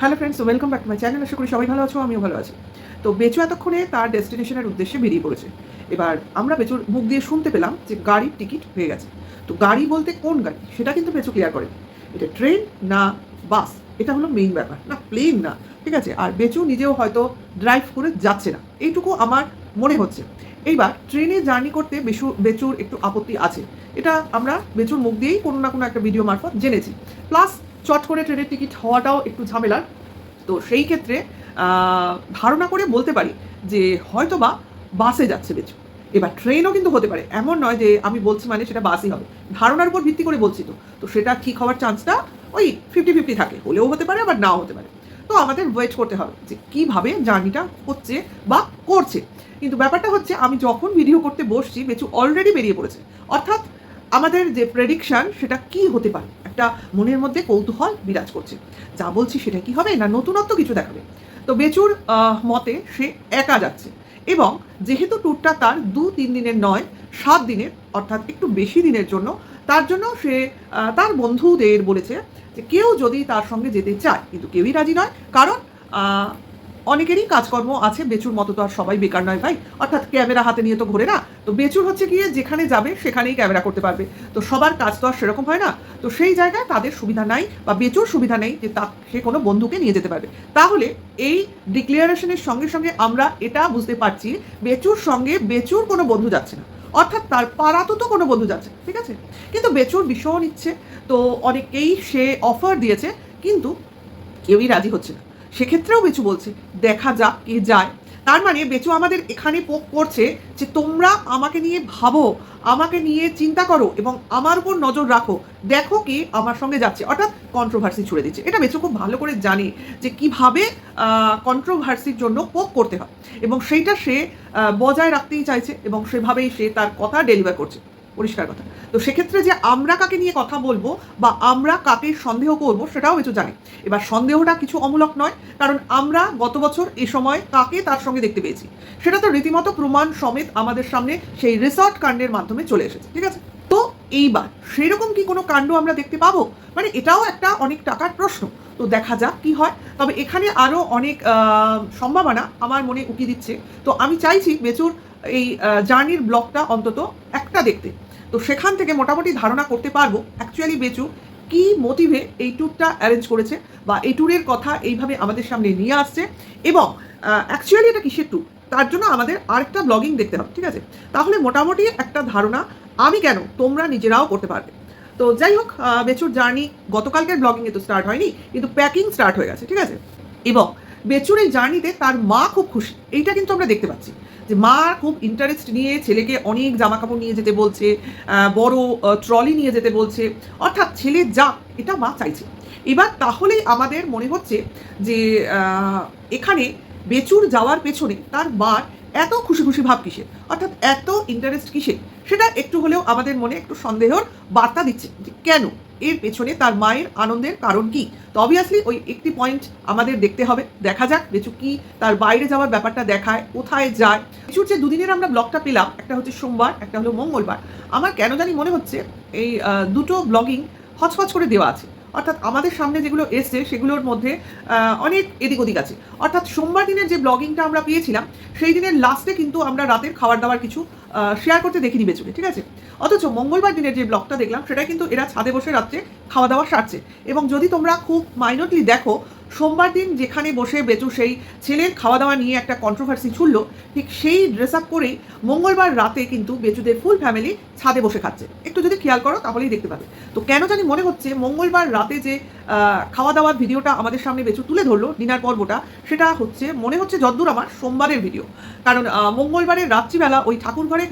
Hello friends welcome back to my channel আশা করি সবাই ভালো আছো, আমিও ভালো আছি। তো বেচু এতক্ষণে তার ডেস্টিনেশনের উদ্দেশ্যে বেরিয়ে পড়েছে। এবার আমরা বেচুর মুখ দিয়ে শুনতে পেলাম যে গাড়ির টিকিট হয়ে গেছে। তো গাড়ি বলতে কোন গাড়ি? সেটা কিন্তু বেচু ক্লিয়ার করে এটা ট্রেন না বাস এটা হলো মেইন ব্যাপার। না প্লেন না, ঠিক আছে? আর বেচু নিজেও হয়তো ড্রাইভ করে যাচ্ছে না। এইটুকু আমার মনে হচ্ছে। এইবার ট্রেনে জার্নি করতে বেশু বেচুর একটু আপত্তি আছে। এটা আমরা বেচুর মুখ দিয়েই কোনো না কোনো একটা ভিডিও মারফত জেনেছি। প্লাস চট করে ট্রেনের টিকিট হওয়াটাও একটু ঝামেলার তো সেই ক্ষেত্রে ধারণা করে বলতে পারি যে হয়তো বা বাসে যাচ্ছে বেচু। এবার ট্রেনও কিন্তু হতে পারে। এমন নয় যে আমি বলছি মানে সেটা বাসই হবে। ধারণার উপর ভিত্তি করে বলছি তো। তো সেটা ঠিক হওয়ার চান্সটা ওই ফিফটি ফিফটি থাকে। হলেও হতে পারে, আবার নাও হতে পারে। তো আমাদের ওয়েট করতে হবে যে কীভাবে জার্নিটা হচ্ছে বা করছে। কিন্তু ব্যাপারটা হচ্ছে, আমি যখন ভিডিও করতে বসছি, বেচু অলরেডি বেরিয়ে পড়েছে। অর্থাৎ আমাদের যে প্রেডিকশান সেটা কি হতে পারে? একটা মনের মধ্যে কৌতূহল বিরাজ করছে। যা বলছি সেটা কি হবে না নতুনত্ব কিছু দেখাবে? তো বেচুর মতে সে একা যাচ্ছে এবং যেহেতু ট্যুরটা তার দু, তিন দিনের নয়, সাত দিনের, অর্থাৎ একটু বেশি দিনের জন্য, তার জন্য সে তার বন্ধুদের বলেছে যে কেউ যদি তার সঙ্গে যেতে চায়, কিন্তু কেউই রাজি নয়। কারণ অনেকেরই কাজকর্ম আছে, বেচুর মতো তো আর সবাই বেকার নয় ভাই। অর্থাৎ ক্যামেরা হাতে নিয়ে তো ঘোরে না। তো বেচুর হচ্ছে গিয়ে যেখানে যাবে সেখানেই ক্যামেরা করতে পারবে। তো সবার কাজ তো আর সেরকম হয় না। তো সেই জায়গায় তাদের সুবিধা নাই বা বেচুর সুবিধা নেই যে তা সে কোনো বন্ধুকে নিয়ে যেতে পারবে। তাহলে এই ডিক্লিয়ারেশনের সঙ্গে সঙ্গে আমরা এটা বুঝতে পারছি, বেচুর সঙ্গে বেচুর কোনো বন্ধু যাচ্ছে না। অর্থাৎ তার পাড়াতো তো কোনো বন্ধু যাচ্ছে ঠিক আছে? কিন্তু বেচুর ভীষণ ইচ্ছে। তো অনেকেই সে অফার দিয়েছে, কিন্তু কেউই রাজি হচ্ছে না। সেক্ষেত্রেও বেচু বলছে, দেখা যাক কে যায়। তার মানে বেচু আমাদের এখানে পোক করছে যে তোমরা আমাকে নিয়ে ভাবো, আমাকে নিয়ে চিন্তা করো এবং আমার উপর নজর রাখো। দেখো কে আমার সঙ্গে যাচ্ছে। অর্থাৎ কন্ট্রোভার্সি ছুড়ে দিচ্ছে। এটা বেচু খুব ভালো করে জানে যে কীভাবে কন্ট্রোভার্সির জন্য পোক করতে হয়। এবং সেইটা সে বজায় রাখতেই চাইছে এবং সেভাবেই সে তার কথা ডেলিভার করছে। পরিষ্কার কথা। তো সেক্ষেত্রে যে আমরা কাকে নিয়ে কথা বলব বা আমরা কাকে সন্দেহ করব সেটাও বেচু জানে। এবার সন্দেহটা কিছু অমূলক নয়, কারণ আমরা গত বছর এ সময় কাকে তার সঙ্গে দেখতে পেয়েছি। সেটা তো রীতিমতো প্রমাণ সমেত আমাদের সামনে সেই রিসর্ট কাণ্ডের মাধ্যমে চলে এসেছে, ঠিক আছে? তো এইবার সেরকম কি কোনো কাণ্ড আমরা দেখতে পাবো? মানে এটাও একটা অনেক টাকার প্রশ্ন। তো দেখা যাক কি হয়। তবে এখানে আরও অনেক সম্ভাবনা আমার মনে উকি দিচ্ছে। তো আমি চাইছি বেচুর এই জার্নির ব্লগটা অন্তত একটা দেখতে। তো সেখান থেকে মোটামুটি ধারণা করতে পারব অ্যাকচুয়ালি বেচু, কি মোটিভে এই ট্যুরটা অ্যারেঞ্জ করেছে বা এই ট্যুরের কথা এইভাবে আমাদের সামনে নিয়ে আসছে এবং অ্যাকচুয়ালি এটা কিসের ট্যুর তার জন্য আমাদের আরেকটা ব্লগিং দেখতে হবে, ঠিক আছে? তাহলে মোটামুটি একটা ধারণা আমি কেন তোমরা নিজেরাও করতে পারবে। তো যাই হোক বেচুর জার্নি গতকালকের ব্লগিংয়ে তো স্টার্ট হয়নি, কিন্তু প্যাকিং স্টার্ট হয়ে গেছে, ঠিক আছে? এবং বেচুর এই জার্নিতে তার মা খুব খুশি, এইটা কিন্তু আমরা দেখতে পাচ্ছি। যে মা খুব ইন্টারেস্ট নিয়ে ছেলেকে অনেক জামা কাপড় নিয়ে যেতে বলছে বড় ট্রলি নিয়ে যেতে বলছে। অর্থাৎ ছেলে যা, এটা মা চাইছে। এবার তাহলেই আমাদের মনে হচ্ছে যে এখানে বেচুর যাওয়ার পেছনে তার মার এত খুশি খুশি ভাব কিসের? অর্থাৎ এত ইন্টারেস্ট কিসের? সেটা একটু হলেও আমাদের মনে একটু সন্দেহর বার্তা দিচ্ছে কেন? এর পেছনে তার মায়ের আনন্দের কারণ কি? তো অবভিয়াসলি ওই একটি পয়েন্ট আমাদের দেখতে হবে। দেখা যাক বেচু কি তার বাইরে যাওয়ার ব্যাপারটা দেখায়, কোথায় যায়। বেচুর যে দুদিনের আমরা ব্লগটা পেলাম, একটা হচ্ছে সোমবার, একটা হলো মঙ্গলবার। আমার কেন জানি মনে হচ্ছে এই দুটো ব্লগিং হচফচ করে দেওয়া আছে। অর্থাৎ আমাদের সামনে যেগুলো এসছে, সেগুলোর মধ্যে অনেক এদিক ওদিক আছে। অর্থাৎ সোমবার দিনের যে ব্লগিংটা আমরা পেয়েছিলাম, সেই দিনের লাস্টে কিন্তু আমরা রাতের খাবার দাবার কিছু শেয়ার করতে দেখিনি বেচুকে, ঠিক আছে? অথচ মঙ্গলবার দিনের যে ব্লগটা দেখলাম, সেটা কিন্তু এরা ছাদে বসে রাত্রে খাওয়া দাওয়া সারছে। এবং যদি তোমরা খুব মাইনরলি দেখো, সোমবার দিন যেখানে বসে বেচু সেই ছেলের খাওয়া দাওয়া নিয়ে একটা কন্ট্রোভার্সি ছুড়লো, ঠিক সেই ড্রেস আপ করেই মঙ্গলবার রাতে কিন্তু বেচুদের ফুল ফ্যামিলি ছাদে বসে খাচ্ছে। একটু যদি খেয়াল করো, তাহলেই দেখতে পাবে। তো কেন জানি মনে হচ্ছে, মঙ্গলবার রাতে যে খাওয়া দাওয়ার ভিডিওটা আমাদের সামনে বেচু তুলে ধরলো ডিনার পর্বটা, সেটা হচ্ছে, মনে হচ্ছে যদ্দূর আমার সোমবারের ভিডিও। কারণ মঙ্গলবারের রাত্রিবেলা ওই ঠাকুর ঘরে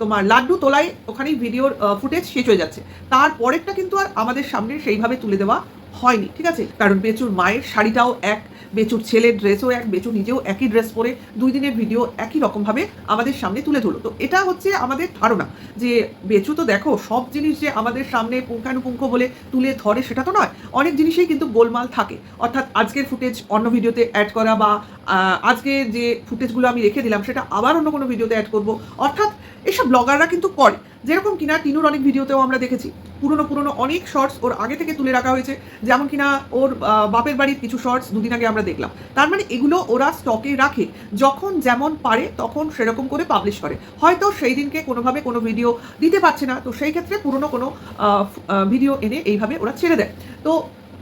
তোমার লাড্ডু তোলায় ওখানেই ভিডিওর ফুটেজ শেষ হয়ে যাচ্ছে। তারপরেরটা কিন্তু আর আমাদের সামনে সেইভাবে তুলে দেওয়া হয়নি, ঠিক আছে? কারণ বেচুর মায়ের শাড়িটাও এক বেচুর ছেলের ড্রেসও এক বেচু নিজেও একই ড্রেস পরে দুই দিনের ভিডিও একই রকমভাবে আমাদের সামনে তুলে ধরলো। তো এটা হচ্ছে আমাদের ধারণা যে বেচু তো দেখো, সব জিনিস যে আমাদের সামনে পুঙ্খানুপুঙ্খ বলে তুলে ধরে সেটা তো নয়। অনেক জিনিসেই কিন্তু গোলমাল থাকে। অর্থাৎ আজকের ফুটেজ অন্য ভিডিওতে অ্যাড করা বা আজকে যে ফুটেজগুলো আমি রেখে দিলাম, সেটা আবার অন্য কোনো ভিডিওতে অ্যাড করব। অর্থাৎ এসব ব্লগাররা কিন্তু করে। যেরকম কিনা টিনুর অনেক ভিডিওতেও আমরা দেখেছি। পুরনো পুরনো অনেক শর্টস ওর আগে থেকে তুলে রাখা হয়েছে। যেমন কিনা ওর বাপের বাড়ির কিছু শর্টস দুদিন আগে আমরা দেখলাম। তার মানে এগুলো ওরা স্টকে রাখে। যখন যেমন পারে তখন সেরকম করে পাবলিশ করে। হয়তো সেই দিনকে কোনোভাবে কোনো ভিডিও দিতে পারছে না। তো সেই ক্ষেত্রে পুরনো কোনো ভিডিও এনে এইভাবে ওরা ছেড়ে দেয়। তো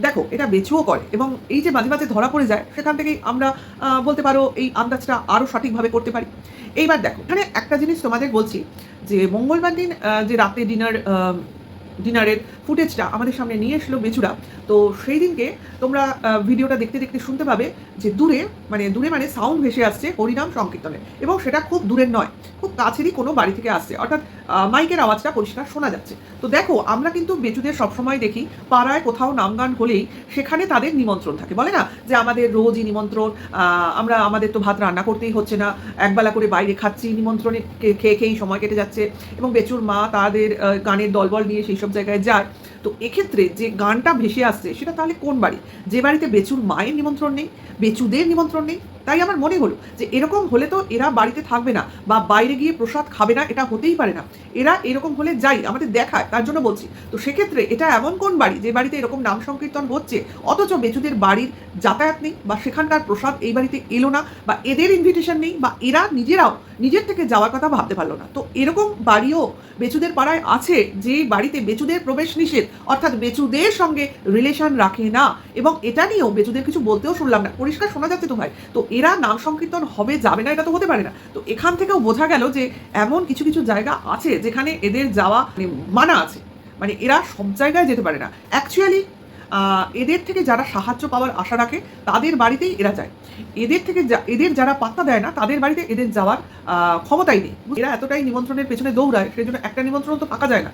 দেখো, এটা বেচুও করে এবং এই যে মাঝে মাঝে ধরা পড়ে যায়, সেখান থেকেই আমরা বলতে পারো এই আন্দাজটা আরও সঠিকভাবে করতে পারি। এইবার দেখো, এখানে একটা জিনিস তোমাদের বলছি। যে মঙ্গলবার দিন যে রাতে ডিনার ডিনারের ফুটেজটা আমাদের সামনে নিয়ে এসলো বেচুরা। তো সেই দিনকে তোমরা ভিডিওটা দেখতে দেখতে শুনতে পাবে যে দূরে মানে দূরে মানে সাউন্ড ভেসে আসছে হরিনাম সংকীর্তনে। এবং সেটা খুব দূরের নয়, খুব কাছেরই কোনো বাড়ি থেকে আসছে। অর্থাৎ মাইকের আওয়াজটা পরিষ্কার শোনা যাচ্ছে। তো দেখো, আমরা কিন্তু বেচুদের সবসময় দেখি, পাড়ায় কোথাও নাম গান হলেই সেখানে তাদের নিমন্ত্রণ থাকে। বলে না যে আমাদের রোজই নিমন্ত্রণ আমরা, আমাদের তো ভাত রান্না করতেই হচ্ছে না। একবেলা করে বাইরে খাচ্ছি, নিমন্ত্রণে খেয়ে খেয়েই সময় কেটে যাচ্ছে। এবং বেচুর মা তাদের গানের দলবল নিয়ে সেই সব জায়গায় যায়। তো এক্ষেত্রে যে গানটা ভেসে আসছে, সেটা তাহলে কোন বাড়ি? যে বাড়িতে বেচুর মায়ের নিমন্ত্রণ নেই, বেচুদের নিমন্ত্রণ নেই, তাই আমার মনে হলো যে এরকম হলে তো এরা বাড়িতে থাকবে না বা বাইরে গিয়ে প্রসাদ খাবে না, এটা হতেই পারে না। এরা এরকম হলে যাই, আমাদের দেখায়, তার জন্য বলছি। তো সেক্ষেত্রে এটা এমন কোন বাড়ি যে বাড়িতে এরকম নাম সংকীর্তন হচ্ছে, অথচ বেচুদের বাড়ির যাতায়াত নেই বা সেখানকার প্রসাদ এই বাড়িতে এলো না বা এদের ইনভিটেশন নেই বা এরা নিজেরাও নিজের থেকে যাওয়ার কথা ভাবতে পারল না। তো এরকম বাড়িও বেচুদের পাড়ায় আছে যে বাড়িতে বেচুদের প্রবেশ নিষেধ, অর্থাৎ বেচুদের সঙ্গে রিলেশন রাখে না এবং এটা নিয়েও বেচুদের কিছু বলতেও শুনলাম না। পরিষ্কার শোনা যাচ্ছে তো ভাই। তো এরা নাম সংকীর্তন হবে, যাবে না এটা তো হতে পারে না। তো এখান থেকেও বোঝা গেল যে এমন কিছু কিছু জায়গা আছে যেখানে এদের যাওয়া মানে মানা আছে। মানে এরা সব জায়গায় যেতে পারে না। অ্যাকচুয়ালি এদের থেকে যারা সাহায্য পাওয়ার আশা রাখে, তাদের বাড়িতেই এরা যায়। এদের থেকে এদের যারা পাত্তা দেয় না, তাদের বাড়িতে এদের যাওয়ার ক্ষমতাই নেই। এরা এতটাই নিমন্ত্রণের পেছনে দৌড়ায় সেই জন্য একটা নিমন্ত্রণ তো পাকা যায় না।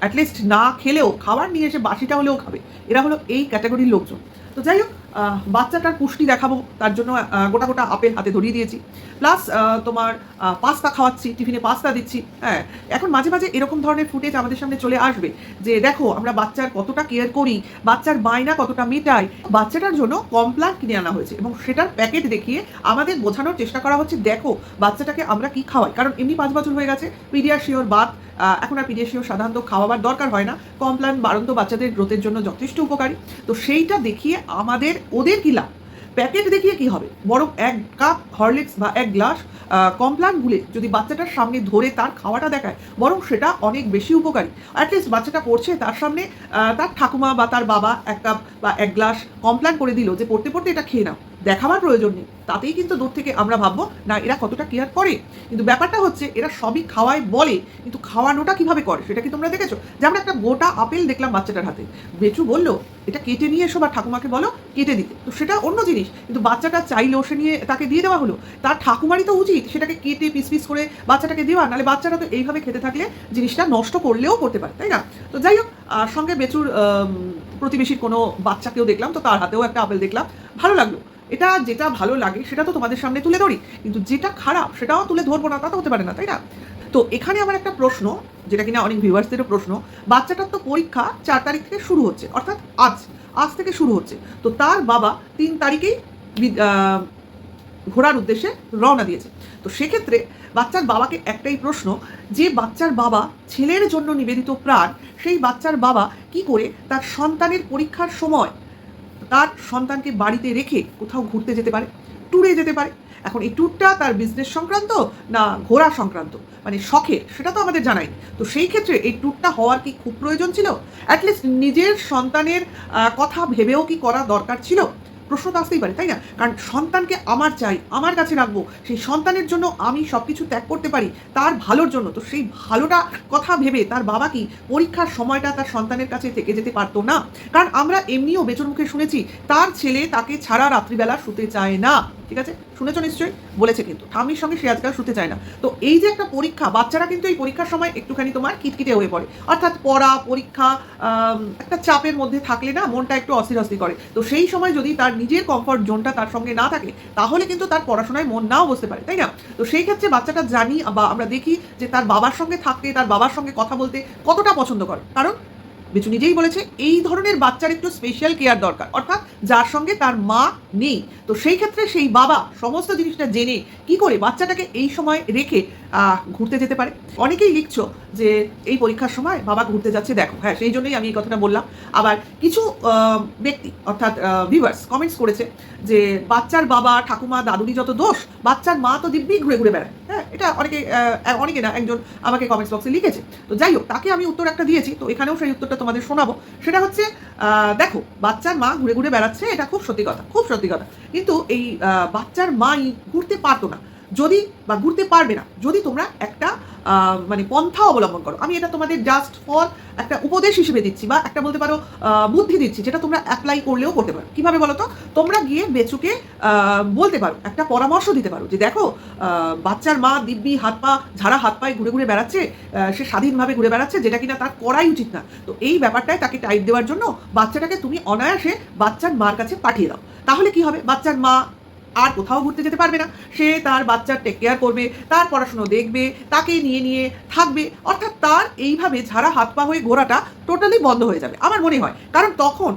অ্যাটলিস্ট না খেলেও, খাবার নিয়ে এসে বাসিটা হলেও খাবে। এরা হলো এই ক্যাটাগরির লোকজন। তো যাই হোক বাচ্চাটার পুষ্টি দেখাবো তার জন্য গোটা গোটা আপেল হাতে ধরিয়ে দিয়েছি। প্লাস তোমার পাস্তা খাওয়াচ্ছি টিফিনে পাস্তা দিচ্ছি হ্যাঁ। এখন মাঝে মাঝে এরকম ধরনের ফুটেজ আমাদের সামনে চলে আসবে যে দেখো আমরা বাচ্চার কতটা কেয়ার করি বাচ্চার বায়না কতটা মেটাই। বাচ্চাটার জন্য কমপ্লান কিনে আনা হয়েছে এবং সেটার প্যাকেট দেখিয়ে আমাদের বোঝানোর চেষ্টা করা হচ্ছে দেখো বাচ্চাটাকে আমরা কি খাওয়াই। কারণ এমনি পাঁচ বছর হয়ে গেছে পিডিয়াশিওর আহ, এখন আর পিডিয়াশিওর সাধারণত খাওয়াবার দরকার হয় না। কমপ্লান বাড়ন্ত বাচ্চাদের গ্রোথের জন্য যথেষ্ট উপকারী। তো সেইটা দেখিয়ে আমাদের, ওদের কি লাভ? প্যাকেট দেখিয়ে কি হবে? বরং এক কাপ হরলিক্স বা এক গ্লাস কমপ্লান গুলে যদি বাচ্চাটার সামনে ধরে তার খাওয়াটা দেখায়, বরং সেটা অনেক বেশি উপকারী। অ্যাটলিস্ট বাচ্চাটা পড়ছে, তার সামনে তার ঠাকুমা বা তার বাবা এক কাপ বা এক গ্লাস কমপ্লান করে দিল যে পড়তে পড়তে এটা খেয়ে নাও। দেখাবার প্রয়োজন নেই। তাতেই কিন্তু দূর থেকে আমরা ভাববো, না, এরা কতটা কেয়ার করে? কিন্তু ব্যাপারটা হচ্ছে, এরা সবই খাওয়ায় বলে, কিন্তু খাওয়ানোটা কীভাবে করে, সেটা কি তোমরা দেখেছ? যেমন একটা গোটা আপেল দেখলাম বাচ্চাটার হাতে। বেচু বলল, এটা কেটে নিয়ে এসো বা ঠাকুমাকে বলো, কেটে দিতে। তো সেটা অন্য জিনিস, কিন্তু বাচ্চাটা চাইলো সে নিয়ে তাকে দিয়ে দেওয়া হলো। তার ঠাকুমারই তো উচিত সেটাকে কেটে পিস পিস করে বাচ্চাটাকে দেওয়া, নাহলে বাচ্চাটা তো এইভাবে খেতে থাকলে জিনিসটা নষ্ট করলেও করতে পারে, তাই না? তো যাই হোক সঙ্গে বেচুর প্রতিবেশীর কোনো বাচ্চাকেও দেখলাম, তো তার হাতেও একটা আপেল দেখলাম। ভালো লাগল। এটা যেটা ভালো লাগে, সেটা তো তোমাদের সামনে তুলে ধরি। কিন্তু যেটা খারাপ, সেটাও তুলে ধরবো না, তা তো হতে পারে না, তাই না? তো এখানে আমার একটা প্রশ্ন, যেটা কিনা অনেক ভিউয়ার্সদেরও প্রশ্ন, বাচ্চাটার তো পরীক্ষা চার তারিখ থেকে শুরু হচ্ছে, অর্থাৎ আজ আজ থেকে শুরু হচ্ছে। তো তার বাবা তিন তারিখেই ঘোরার উদ্দেশ্যে রওনা দিয়েছে। তো সেক্ষেত্রে বাচ্চার বাবাকে একটাই প্রশ্ন, যে বাচ্চার বাবা ছেলের জন্য নিবেদিত প্রাণ, সেই বাচ্চার বাবা কি করে তার সন্তানের পরীক্ষার সময় তার সন্তানকে বাড়িতে রেখে কোথাও ঘুরতে যেতে পারে ট্যুরে যেতে পারে। এখন এই ট্যুরটা তার বিজনেস সংক্রান্ত না ঘোরা সংক্রান্ত? মানে শখের সেটা তো আমাদের জানাই। তো সেই ক্ষেত্রে এই ট্যুরটা হওয়ার কি খুব প্রয়োজন ছিল? অ্যাটলিস্ট নিজের সন্তানের কথা ভেবেও কি করা দরকার ছিল? প্রশ্ন তো আসতেই পারে, তাই না? কারণ সন্তানকে আমার চাই, আমার কাছে রাখব, সেই সন্তানের জন্য আমি সব কিছু ত্যাগ করতে পারি, তার ভালোর জন্য। তো সেই ভালোটা কথা ভেবে তার বাবা কি পরীক্ষার সময়টা তার সন্তানের কাছে থেকে যেতে পারতো না? কারণ আমরা এমনিও বেচর মুখে শুনেছি, তার ছেলে তাকে ছাড়া রাত্রিবেলা শুতে চায় না। ঠিক আছে? শুনেছো নিশ্চয়ই? বলেছে কিন্তু। ঠাম্মির সঙ্গে সে আজকাল শুতে চায় না। তো এই যে একটা পরীক্ষা, বাচ্চারা কিন্তু এই পরীক্ষার সময় একটুখানি তোমার কিটকিটে হয়ে পড়ে। অর্থাৎ পড়া, পরীক্ষা একটা চাপের মধ্যে থাকলে না মনটা একটু অস্থির অস্থির করে। তো সেই সময় যদি তার নিজের কমফর্ট জোনটা তার সঙ্গে না থাকে, তাহলে কিন্তু তার পড়াশোনায় মন নাও বসতে পারে, তাই না? তো সেই ক্ষেত্রে বাচ্চাটা জানি বা আমরা দেখি যে তার বাবার সঙ্গে থাকতে, তার বাবার সঙ্গে কথা বলতে কতটা পছন্দ করে। কারণ বিচু নিজেই বলেছে, এই ধরনের বাচ্চার একটু স্পেশাল কেয়ার দরকার। অর্থাৎ যার সঙ্গে তার মা নেই। তো সেই ক্ষেত্রে সেই বাবা সমস্ত জিনিসটা জেনে কি করে বাচ্চাটাকে এই সময় রেখে ঘুরতে যেতে পারে? অনেকেই লিখছো যে, এই পরীক্ষার সময় বাবা ঘুরতে যাচ্ছে, দেখো। হ্যাঁ সেই জন্যই আমি এই কথাটা বললাম। আবার কিছু ব্যক্তি, অর্থাৎ ভিউয়ার্স কমেন্টস করেছে যে, বাচ্চার বাবা, ঠাকুমা দাদুরি যত দোষ, বাচ্চার মা তো দিব্যি ঘুরে ঘুরে বেড়ায়। হ্যাঁ এটা অনেকে অনেকে না, একজন আমাকে কমেন্টস বক্সে লিখেছে। তো যাই হোক, তাকে আমি উত্তর একটা দিয়েছি। তো এখানেও সেই উত্তরটা তোমাদের শোনাবো। সেটা হচ্ছে দেখো, বাচ্চার মা ঘুরে ঘুরে বেড়াচ্ছে, এটা খুব সত্যি কথা, খুব সত্যি কথা। কিন্তু এই বাচ্চার মাই ঘুরতে পারতো না। যদি বা ঘুরতে পারবে না, যদি তোমরা একটা মানে পন্থা অবলম্বন করো। আমি এটা তোমাদের জাস্ট ফর একটা উপদেশ হিসেবে দিচ্ছি বা একটা বলতে পারো বুদ্ধি দিচ্ছি, যেটা তোমরা অ্যাপ্লাই করলেও করতে পারো। কীভাবে বলো তো তোমরা গিয়ে বেচুকে বলতে পারো, একটা পরামর্শ দিতে পারো যে দেখো বাচ্চার মা দিব্যি হাত পা, ঝাড়া হাত পায়ে ঘুরে ঘুরে বেড়াচ্ছে সে স্বাধীনভাবে ঘুরে বেড়াচ্ছে, যেটা কিনা তার করাই উচিত না। তো এই ব্যাপারটায় তাকে টাইপ দেওয়ার জন্য বাচ্চাটাকে তুমি অনায়াসে বাচ্চার মার কাছে পাঠিয়ে দাও। তাহলে কি হবে? বাচ্চার মা আর কোথাও ঘুরতে যেতে পারবে না। সে তার বাচ্চার টেক কেয়ার করবে, তার পড়াশুনো দেখবে তাকে নিয়ে নিয়ে থাকবে। অর্থাৎ তার এইভাবে ঝাড়া হাত পা হয়ে ঘোরাটা টোটালি বন্ধ হয়ে যাবে, আমার মনে হয়। কারণ তখন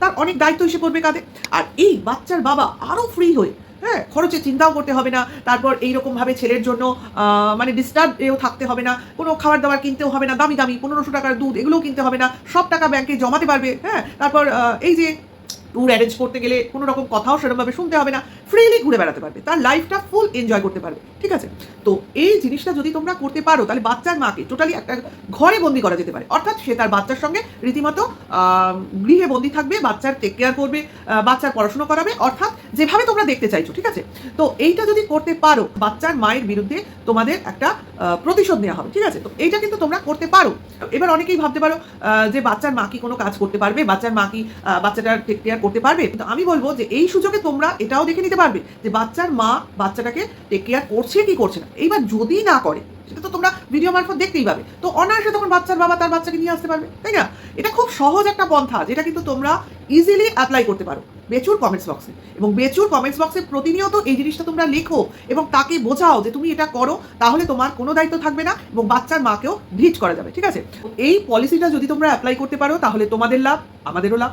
তার অনেক দায়িত্ব এসে পড়বে কাঁধে। আর এই বাচ্চার বাবা আরও ফ্রি হয়ে হ্যাঁ খরচে চিন্তাও করতে হবে না। তারপর এইরকমভাবে ছেলের জন্য মানে ডিস্টার্ব এও থাকতে হবে না। কোনো খাবার দাবার কিনতেও হবে না, দামি দামি, পনেরোশো টাকার দুধ এগুলোও কিনতে হবে না। সব টাকা ব্যাংকে জমাতে পারবে হ্যাঁ। তারপর এই যে ট্যুর অ্যারেঞ্জ করতে গেলে কোনো রকম কথাও সেরকমভাবে শুনতে হবে না। ফ্রিলি ঘুরে বেড়াতে পারবে। তার লাইফটা ফুল এনজয় করতে পারবে। ঠিক আছে? তো এই জিনিসটা যদি তোমরা করতে পারো, তাহলে বাচ্চার মাকে টোটালি একটা ঘরে বন্দি করা যেতে পারে। অর্থাৎ সে তার বাচ্চার সঙ্গে রীতিমতো গৃহে বন্দি থাকবে, বাচ্চার টেক কেয়ার করবে বাচ্চার পড়াশুনো করাবে, অর্থাৎ যেভাবে তোমরা দেখতে চাইছো, ঠিক আছে? তো এইটা যদি করতে পারো, বাচ্চার মায়ের বিরুদ্ধে তোমাদের একটা প্রতিশোধ নেওয়া হবে, ঠিক আছে? তো এইটা কিন্তু তোমরা করতে পারো। এবার অনেকেই ভাবতে পারো যে বাচ্চার মা কি কোনো কাজ করতে পারবে? বাচ্চার মা কি বাচ্চাটার টেক কেয়ার করতে পারবে? কিন্তু আমি বলব যে এই সুযোগে তোমরা এটাও দেখে নিতে পারবে যে বাচ্চার মা বাচ্চাটাকে টেক কেয়ার করছে কি করছে না। এইবার যদি না করে, সেটা তো তোমরা ভিডিও মারফত দেখতেই পাবে। তো অনায়াসে তখন বাচ্চার বাবা তার বাচ্চাকে নিয়ে আসতে পারবে, তাই না? এটা খুব সহজ একটা পন্থা, যেটা কিন্তু তোমরা ইজিলি অ্যাপ্লাই করতে পারো। বেচুর কমেন্টস বক্সে এবং বেচুর কমেন্টস বক্সে প্রতিনিয়ত এই জিনিসটা তোমরা লেখো এবং তাকে বোঝাও যে তুমি এটা করো, তাহলে তোমার কোনো দায়িত্ব থাকবে না এবং বাচ্চার মাকেও ভিট করা যাবে, ঠিক আছে? এই পলিসিটা যদি তোমরা অ্যাপ্লাই করতে পারো, তাহলে তোমাদের লাভ, আমাদেরও লাভ।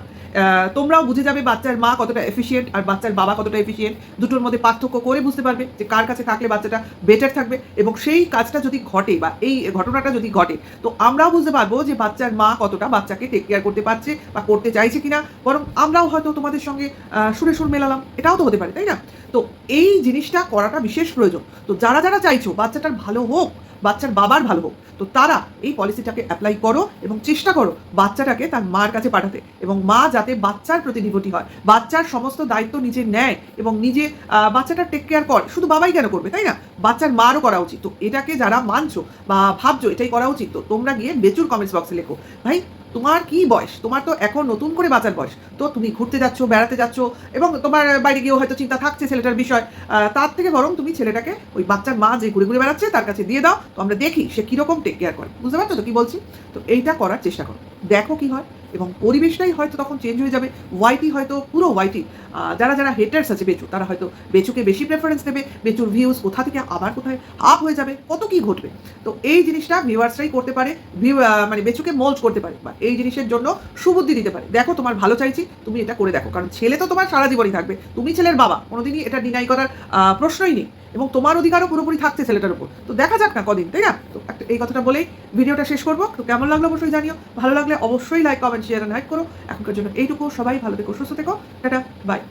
তোমরাও বুঝে যাবে বাচ্চার মা কতটা এফিসিয়েন্ট আর বাচ্চার বাবা কতটা এফিসিয়েন্ট দুটোর মধ্যে পার্থক্য করে বুঝতে পারবে যে কার কাছে থাকলে বাচ্চাটা বেটার থাকবে এবং সেই কাজটা যদি ঘটে বা এই ঘটনাটা যদি ঘটে, তো আমরাও বুঝতে পারব যে বাচ্চার মা কতটা বাচ্চাকে টেক কেয়ার করতে পারছে বা করতে চাইছে কিনা। বরং আমরাও হয়তো তোমাদের সঙ্গে সুরে সুর মেলালাম। এটাও তো হতে পারে তাই না? তো এই জিনিসটা করাটা বিশেষ প্রয়োজন। তো যারা যারা চাইছো বাচ্চাটার ভালো হোক বাচ্চার বাবার ভালো হোক তো তারা এই পলিসিটাকে অ্যাপ্লাই করো এবং চেষ্টা করো বাচ্চাটাকে তার মার কাছে পাঠাতে এবং মা যাতে বাচ্চার প্রতি ডিভোটি হয় বাচ্চার সমস্ত দায়িত্ব নিজে নেয় এবং নিজে আহ, বাচ্চাটার টেক কেয়ার করে। শুধু বাবাই কেন করবে তাই না? বাচ্চার মারও করা উচিত। তো এটাকে যারা মানছো বা ভাবছ এটাই করা উচিত তো তোমরা গিয়ে বেচুর কমেন্টস বক্সে লেখো। ভাই তোমার কি বয়স? তোমার তো এখন নতুন করে বাঁচার বয়স। তো তুমি ঘুরতে যাচ্ছ, বেড়াতে যাচ্ছ এবং তোমার বাইরে গিয়েও হয়তো চিন্তা থাকছে ছেলেটার বিষয়। তার থেকে বরং তুমি ছেলেটাকে ওই বাচ্চার মা যে ঘুরে ঘুরে বেড়াচ্ছে তার কাছে দিয়ে দাও। তো আমরা দেখি সে কীরকম টেক কেয়ার করে। বুঝতে পারছ তো কি বলছি? তো এইটা করার চেষ্টা করো। দেখো কি হয়। এবং পরিবেশটাই হয়তো তখন চেঞ্জ হয়ে যাবে ওয়াইটি হয়তো পুরো ওয়াইটি যারা যারা হেটার্স আছে বেচু, তারা হয়তো বেচুকে বেশি প্রেফারেন্স দেবে, বেচুর ভিউজ কোথা থেকে, আবার কোথায় আপ হয়ে যাবে, কত কি ঘটবে। তো এই জিনিসটা ভিউয়ার্সরাই করতে পারে মানে বেচুকে মোল্ড করতে পারে, বা এই জিনিসের জন্য সুবুদ্ধি দিতে পারে। দেখো, তোমার ভালো চাইছি, তুমি এটা করে দেখো, কারণ ছেলে তো তোমার সারা জীবনই থাকবে। তুমি ছেলের বাবা, কোনোদিনই এটা ডিনাই করার প্রশ্নই নেই। এবং তোমার অধিকারও পুরোপুরি থাকছে ছেলেটার উপর। তো দেখা যাক না কদিন, তাই না? তো এই কথাটা বলেই ভিডিওটা শেষ করব। তো কেমন লাগল অবশ্যই জানিও। ভালো লাগলে অবশ্যই লাইক কমেন্ট শেয়ার লাইক করো। এখনকার জন্য এইটুকু। সবাই ভালো থেকো সুস্থ থেকো। Tata bye.